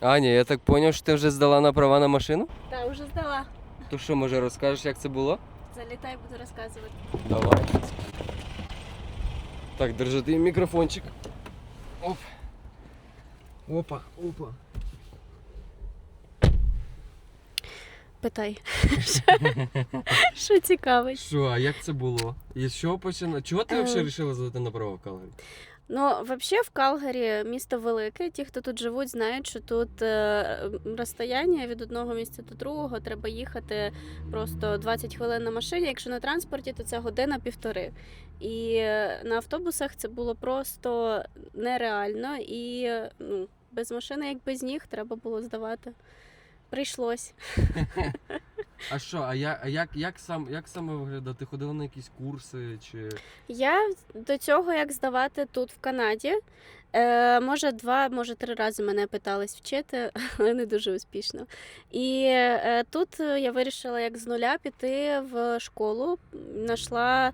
Аня, я так зрозумів, що ти вже здала на права на машину? Так, вже здала. То що, може, розкажеш, як це було? Залітай, буду розказувати. Давай. Так, держи ти мікрофончик. Оп. Опа, опа. Питай. Що цікавить? Що, а як це було? І що почина? Чого ти Е. взагалі вирішила здати на права в Калгарі? Ну, взагалі, в Калгарі місто велике. Ті, хто тут живуть, знають, що тут е, розстояння від одного місця до другого треба їхати просто 20 хвилин на машині. Якщо на транспорті, то це година-півтори. І е, на автобусах це було просто нереально. І ну, без машини, як без ніг, треба було здавати. Прийшлось. А що, а як, а як, як, сам, як саме виглядає? Ти ходила на якісь курси чи. Я до цього як здавати тут в Канаді. Е, може, два, може, три рази мене питались вчити, але не дуже успішно. І е, тут я вирішила як з нуля піти в школу. Знайшла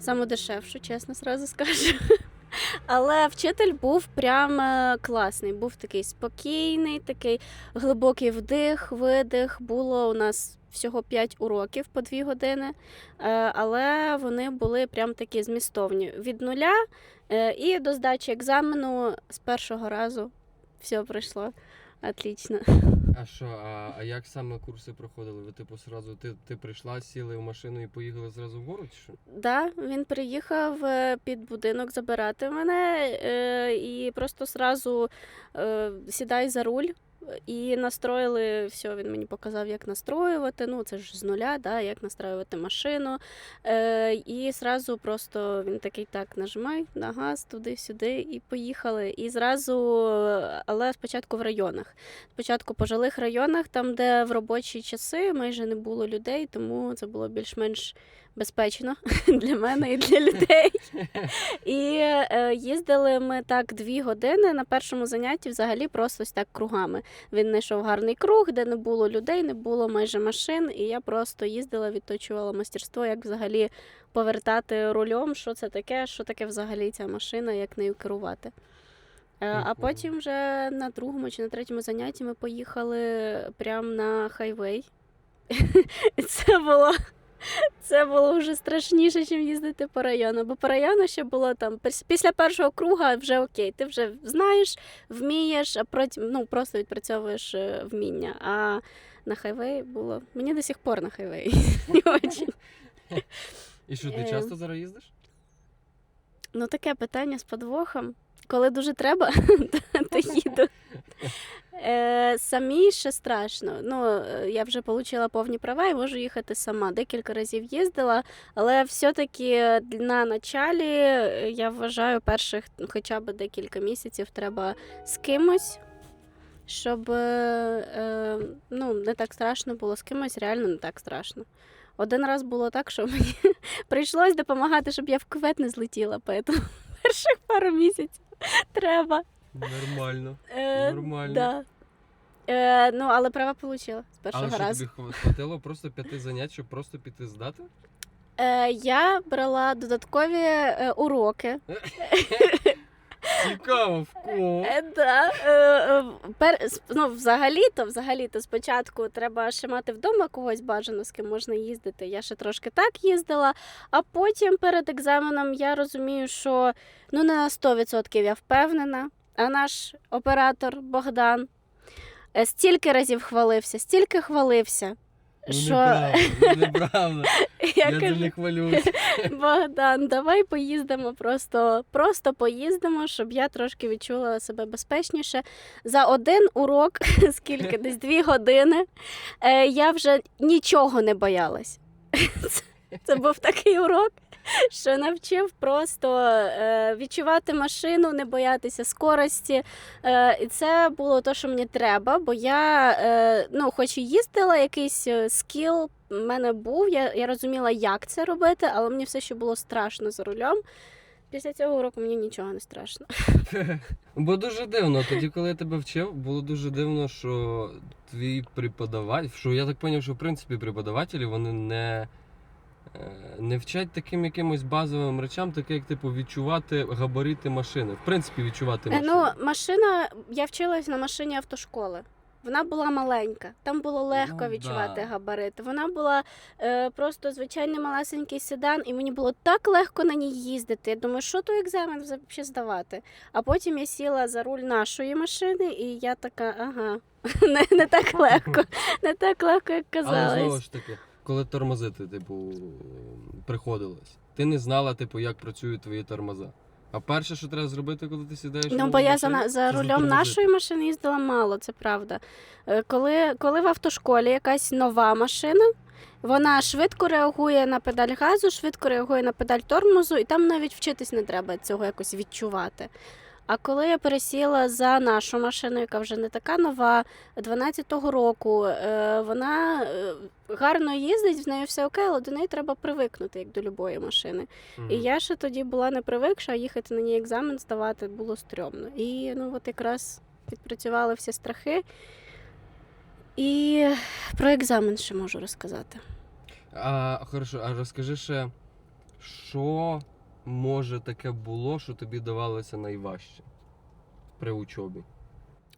саму дешевшу, чесно сразу скажу. Але вчитель був прям е, класний, був такий спокійний, такий глибокий вдих, видих. Було у нас всього 5 уроків по 2 години, е, але вони були прям такі змістовні. Від нуля е, і до здачі екзамену з першого разу все пройшло. Отлично. А що, а, а як саме курси проходили? Ви типу сразу ти, ти прийшла, сіли в машину і поїхали зразу вгору, чи що? Да, він приїхав е, під будинок забирати мене е, і просто сразу е, сідай за руль. І настроїли все, він мені показав, як настроювати. Ну, це ж з нуля, да, як настроювати машину. Е, і зразу просто він такий так нажимай на газ туди-сюди, і поїхали. І зразу, але спочатку в районах. Спочатку по жилих районах, там, де в робочі часи майже не було людей, тому це було більш-менш безпечно для мене і для людей. І е, їздили ми так дві години на першому занятті, взагалі просто ось так кругами. Він знайшов гарний круг, де не було людей, не було майже машин. І я просто їздила, відточувала мастерство, як взагалі повертати рулем, що це таке, що таке взагалі ця машина, як нею керувати. Е, А потім вже на другому чи на третьому занятті ми поїхали прямо на хайвей. Це було, це було вже страшніше, ніж їздити по району. Бо по району ще було там після першого круга вже окей, ти вже знаєш, вмієш, а потім ну, просто відпрацьовуєш е, вміння. А на хайвей було. Мені до сих пор на хайвей. І що, ти Е. часто зараз їздиш? Ну, таке питання з подвохом. Коли дуже треба, то їду. Е, самі ще страшно. Ну, е, я вже отримала повні права і можу їхати сама. Декілька разів їздила, але все-таки на началі е, я вважаю, перших ну, хоча б декілька місяців треба з кимось. Щоб е, е, ну, не так страшно було з кимось, реально не так страшно. Один раз було так, що мені прийшлось допомагати, щоб я в кювет не злетіла, поэтому перших пару місяців треба. Нормально. Е, Нормально. Да. Е, ну, але права отримала з першого Але що разу. тобі хватило просто п'яти занять, щоб просто піти здати? Е, я брала додаткові е, уроки. Цікаво, в кого? Е, да, е, е, пер, с- ну, взагалі-то, взагалі-то спочатку треба ще мати вдома когось бажано, з ким можна їздити. Я ще трошки так їздила, а потім перед екзаменом я розумію, що ну не на 100% я впевнена. А наш оператор Богдан е, стільки разів хвалився, стільки хвалився. Ну, Що неправда, ну, неправда. я Я кажу, не хвалюсь. Богдан, давай поїздимо просто, просто поїздимо, щоб я трошки відчула себе безпечніше. За один урок, скільки десь дві години, е, я вже нічого не боялась. Це був такий урок, що навчив просто е, відчувати машину, не боятися скорості. Е, і це було те, що мені треба, бо я, е, ну, хоч і їздила, якийсь скіл в мене був, я, я розуміла, як це робити, але мені все ще було страшно за рулем. Після цього уроку мені нічого не страшно. Бо дуже дивно, тоді, коли я тебе вчив, було дуже дивно, що твій преподаватель, що я так зрозумів, що в принципі преподавателі вони не, не вчать таким якимось базовим речам, таке як типу відчувати габарити машини. В принципі, відчувати Е, машину. Ну, машина, я вчилась на машині автошколи. Вона була маленька, там було легко Ну, відчувати да. габарити. Вона була е, просто звичайний малесенький седан, і мені було так легко на ній їздити. Я думаю, що той екзамен взагалі здавати. А потім я сіла за руль нашої машини, і я така, ага, не, не так легко, не так легко, як Але знову ж таки, коли тормозити, типу, приходилось, ти не знала, типу, як працюють твої тормоза. А перше, що треба зробити, коли ти сідаєш Ну, бо я за, за рулем нашої машини їздила мало, це правда. Е, Коли, коли в автошколі якась нова машина, вона швидко реагує на педаль газу, швидко реагує на педаль тормозу, і там навіть вчитись не треба цього якось відчувати. А коли я пересіла за нашу машину, яка вже не така нова, 12-го року, е, вона е, гарно їздить, з нею все окей, але до неї треба привикнути, як до любої машини. Мгм. І я ще тоді була не привикша, а їхати на ній екзамен здавати було стрьомно. І ну от якраз відпрацювали всі страхи. І про екзамен ще можу розказати. А, хорошо, а розкажи ще, що може таке було, що тобі давалося найважче при учобі?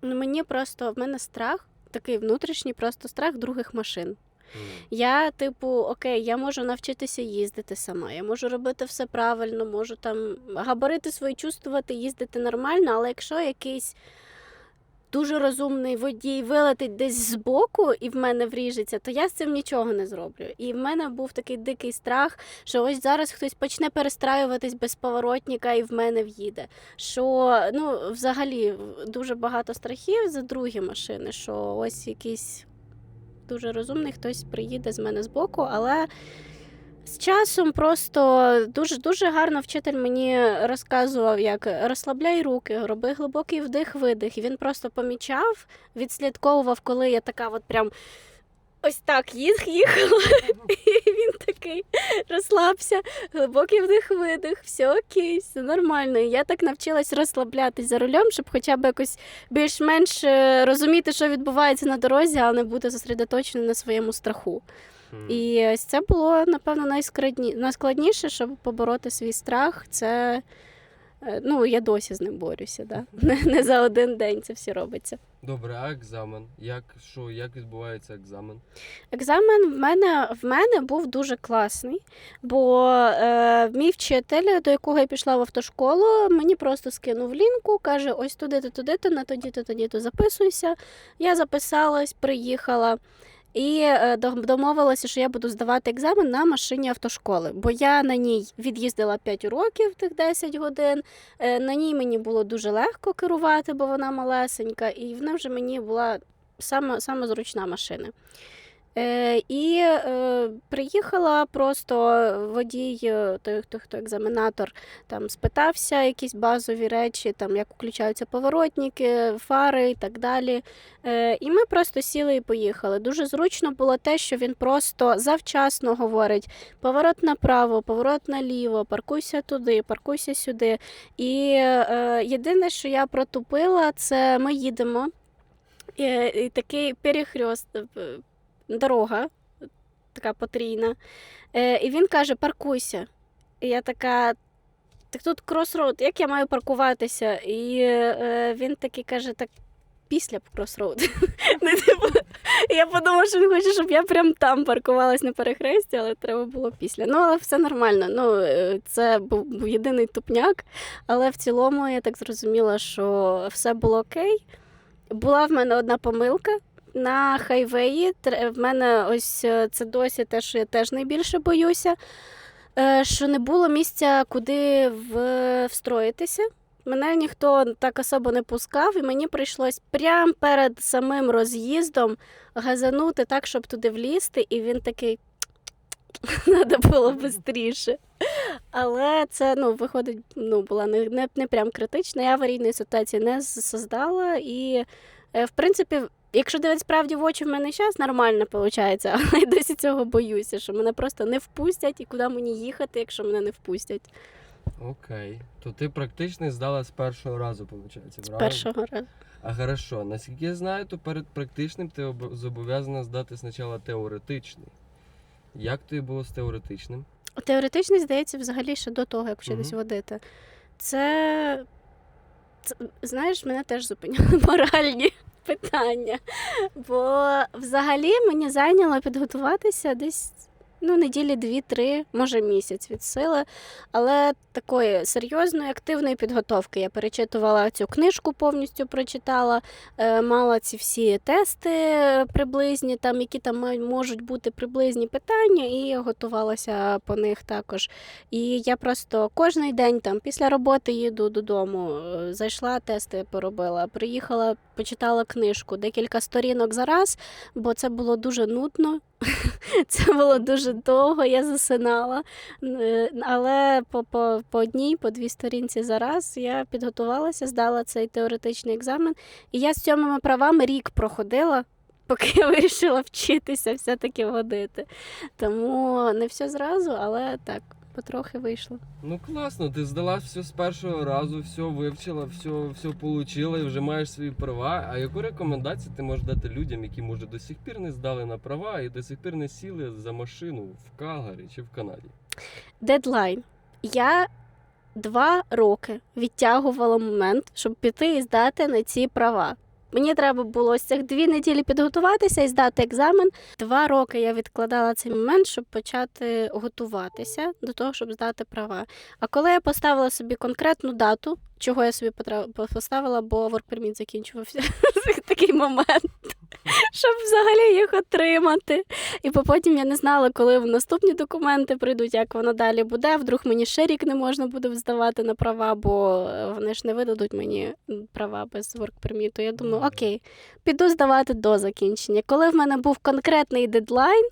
Ну, мені просто в мене страх, такий внутрішній просто страх других машин. Я, типу, окей, я можу навчитися їздити сама, я можу робити все правильно, можу там габарити свої чувствувати, їздити нормально, але якщо якийсь дуже розумний водій вилетить десь збоку і в мене вріжеться, то я з цим нічого не зроблю. І в мене був такий дикий страх, що ось зараз хтось почне перестраюватись без поворотника і в мене в'їде. Що ну, взагалі дуже багато страхів за другі машини, що ось якийсь дуже розумний, хтось приїде з мене збоку, але з часом просто дуже дуже гарно вчитель мені розказував, як розслабляй руки, роби глибокий вдих-видих. І він просто помічав, відслідковував, коли я така, от прям. Ось так їх їхала, і він такий розслабся, глибокий вдих-видих, все окей, все нормально. І я так навчилась розслаблятись за рулем, щоб хоча б якось більш-менш е, розуміти, що відбувається на дорозі, а не бути зосередоточеним на своєму страху. І ось це було, напевно, найскладні... найскладніше, щоб побороти свій страх. Це е, ну, я досі з ним борюся. Да? Не, не за один день це все робиться. Добре, а екзамен? Як, що, як відбувається екзамен? Екзамен в мене в мене був дуже класний, бо е, мій вчитель, до якого я пішла в автошколу, мені просто скинув лінку, каже: ось туди-то, туди-то, на тоді-то, тоді-то записуйся. Я записалась, приїхала. І е, домовилася, що я буду здавати екзамен на машині автошколи, бо я на ній від'їздила 5 уроків, тих 10 годин. Е, На ній мені було дуже легко керувати, бо вона малесенька, і вона вже мені була саме, саме зручна машина. Е, і е, приїхала просто водій, е, той, хто, хто екзаменатор, там спитався якісь базові речі, там як включаються поворотники, фари і так далі. І ми просто сіли і поїхали. Дуже зручно було те, що він просто завчасно говорить: поворот направо, поворот наліво, паркуйся туди, паркуйся сюди. І єдине, що я протупила, це ми їдемо. І, і такий перехрёст, е, дорога, така потрійна. Е, і він каже: паркуйся. І я така. Так тут кросроуд, як я маю паркуватися? І е, він такий каже: так після кросроуд. Ну, типу, Я подумала, що він хоче, щоб я прям там паркувалась на перехресті, але треба було після. Ну, але все нормально. Ну, е, це був, був єдиний тупняк, але в цілому я так зрозуміла, що все було окей. Була в мене одна помилка. На хайвеї в мене ось е, це досі те, що я теж найбільше боюся, е, що не було місця, куди встроїтися. Мене ніхто так особо не пускав, і мені прийшлось прямо перед самим роз'їздом газанути так, щоб туди влізти, і він такий. Треба було швидше. Але це ну, виходить, ну, була не, не, не прям критична. Я аварійної ситуації не создала. І, е, в принципі, якщо дивитися справді в очі, в мене зараз нормально виходить, але я досі цього боюся, що мене просто не впустять і куди мені їхати, якщо мене не впустять Окей. То ти практичний здала з першого разу, виходить, з першого разу. А хорошо, наскільки я знаю, то перед практичним ти зобов'язана здати спочатку теоретичний. Як тобі було з теоретичним? Теоретично, здається, взагалі ще до того, як вчитись Мгм. водити. Це, це, знаєш, мене теж зупиняли моральні питання. Бо взагалі мені зайняло підготуватися десь ну, неділі дві-три, може місяць від сили. Але такої серйозної, активної підготовки. Я перечитувала цю книжку, повністю прочитала, е, мала ці всі тести приблизні, там, які там можуть бути приблизні питання, і готувалася по них також. І я просто кожен день там після роботи їду додому, е, зайшла, тести поробила, приїхала, почитала книжку, декілька сторінок за раз, бо це було дуже нудно. Це було дуже довго, я засинала. Е, Але по, по, по одній, по дві сторінці за раз я підготувалася, здала цей теоретичний екзамен. І я з сьомими правами рік проходила, поки я вирішила вчитися все-таки водити. Тому не все зразу, але так, потрохи вийшло. Ну класно, ти здала все з першого разу, все вивчила, все, все получила і вже маєш свої права. А яку рекомендацію ти можеш дати людям, які може до сих пір не здали на права і до сих пір не сіли за машину в Калгарі чи в Канаді? Дедлайн. Я два роки відтягувала момент, щоб піти і здати на ці права. Мені треба було ось цих дві неділі підготуватися і здати екзамен. Два роки я відкладала цей момент, щоб почати готуватися до того, щоб здати права. А коли я поставила собі конкретну дату, чого я собі поставила, бо work permit закінчувався такий момент, щоб взагалі їх отримати. І потім я не знала, коли наступні документи прийдуть, як воно далі буде. Вдруг мені ще рік не можна буде здавати на права, бо е, вони ж не видадуть мені права без воркперміту. Я думаю, окей, піду здавати до закінчення. Коли в мене був конкретний дедлайн.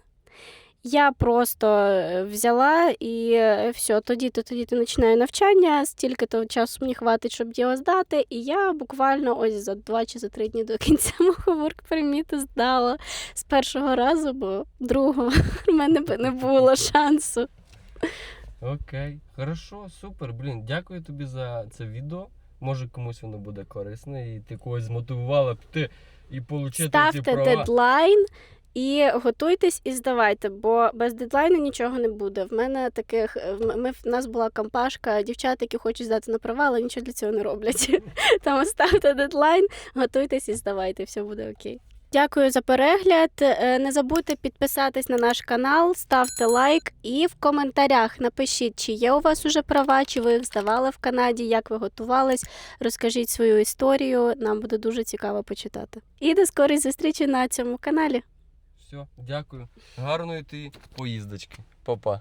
Я просто е, взяла і е, все, тоді то тоді ти починаю навчання, стільки то часу мені хватить, щоб його здати. І я буквально ось за два чи за три дні до кінця мого воркперміту здала з першого разу, бо другого в мене би не було шансу. Окей, хорошо, супер. Блін, дякую тобі за це відео. Може комусь воно буде корисне, і ти когось змотивувала піти і отримати ці Ставте права. дедлайн. І готуйтесь і здавайте, бо без дедлайну нічого не буде. В мене таких в- ми в нас була компашка дівчат, які хочуть здати на права, але нічого для цього не роблять. Тому ставте дедлайн, готуйтесь і здавайте, все буде окей. Дякую за перегляд. Е, Не забудьте підписатись на наш канал, ставте лайк і в коментарях напишіть, чи є у вас уже права, чи ви їх здавали в Канаді, як ви готувались. Розкажіть свою історію. Нам буде дуже цікаво почитати. І до скорої зустрічі на цьому каналі. Все, дякую. Гарної ти поїздочки. Па-па.